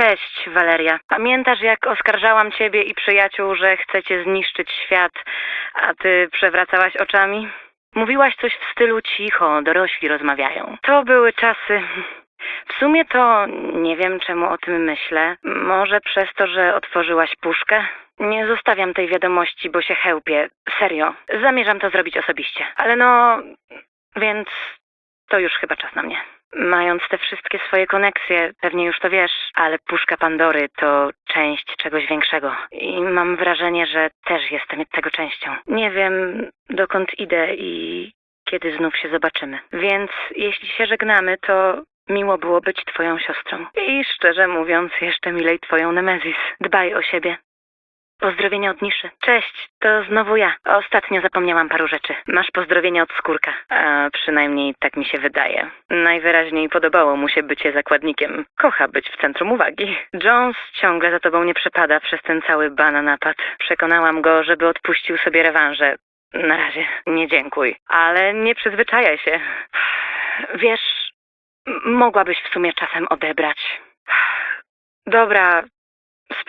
Cześć, Waleria. Pamiętasz, jak oskarżałam ciebie i przyjaciół, że chcecie zniszczyć świat, a ty przewracałaś oczami? Mówiłaś coś w stylu cicho, dorośli rozmawiają. To były czasy. W sumie to nie wiem, czemu o tym myślę. Może przez to, że otworzyłaś puszkę? Nie zostawiam tej wiadomości, bo się chełpię. Serio. Zamierzam to zrobić osobiście. Ale no, więc to już chyba czas na mnie. Mając te wszystkie swoje koneksje, pewnie już to wiesz, ale puszka Pandory to część czegoś większego. I mam wrażenie, że też jestem tego częścią. Nie wiem, dokąd idę i kiedy znów się zobaczymy. Więc jeśli się żegnamy, to miło było być twoją siostrą. I szczerze mówiąc, jeszcze milej twoją Nemezis. Dbaj o siebie. Pozdrowienia od Niszy. Cześć, to znowu ja. Ostatnio zapomniałam paru rzeczy. Masz pozdrowienia od skórka. A przynajmniej tak mi się wydaje. Najwyraźniej podobało mu się bycie zakładnikiem. Kocha być w centrum uwagi. Jones ciągle za tobą nie przepada przez ten cały bana napad. Przekonałam go, żeby odpuścił sobie rewanże. Na razie, nie dziękuj. Ale nie przyzwyczajaj się. Wiesz, mogłabyś w sumie czasem odebrać. Dobra,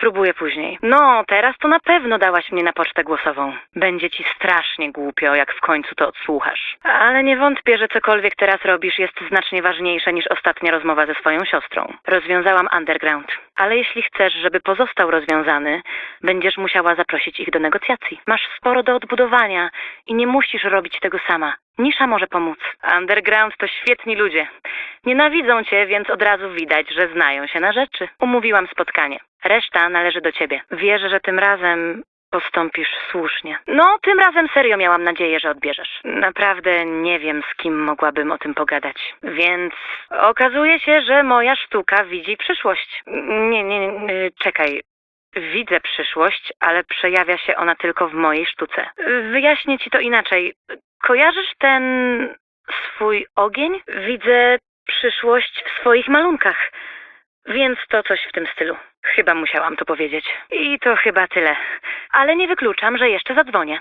Spróbuję później. No, teraz to na pewno dałaś mnie na pocztę głosową. Będzie ci strasznie głupio, jak w końcu to odsłuchasz. Ale nie wątpię, że cokolwiek teraz robisz jest znacznie ważniejsze niż ostatnia rozmowa ze swoją siostrą. Rozwiązałam underground. Ale jeśli chcesz, żeby pozostał rozwiązany, będziesz musiała zaprosić ich do negocjacji. Masz sporo do odbudowania i nie musisz robić tego sama. Nisza może pomóc. Underground to świetni ludzie. Nienawidzą cię, więc od razu widać, że znają się na rzeczy. Umówiłam spotkanie. Reszta należy do ciebie. Wierzę, że tym razem postąpisz słusznie. No, tym razem serio miałam nadzieję, że odbierzesz. Naprawdę nie wiem, z kim mogłabym o tym pogadać. Więc okazuje się, że moja sztuka widzi przyszłość. Nie, nie, nie, czekaj. Widzę przyszłość, ale przejawia się ona tylko w mojej sztuce. Wyjaśnię ci to inaczej. Kojarzysz ten swój ogień? Widzę przyszłość w swoich malunkach. Więc to coś w tym stylu. Chyba musiałam to powiedzieć. I to chyba tyle. Ale nie wykluczam, że jeszcze zadzwonię.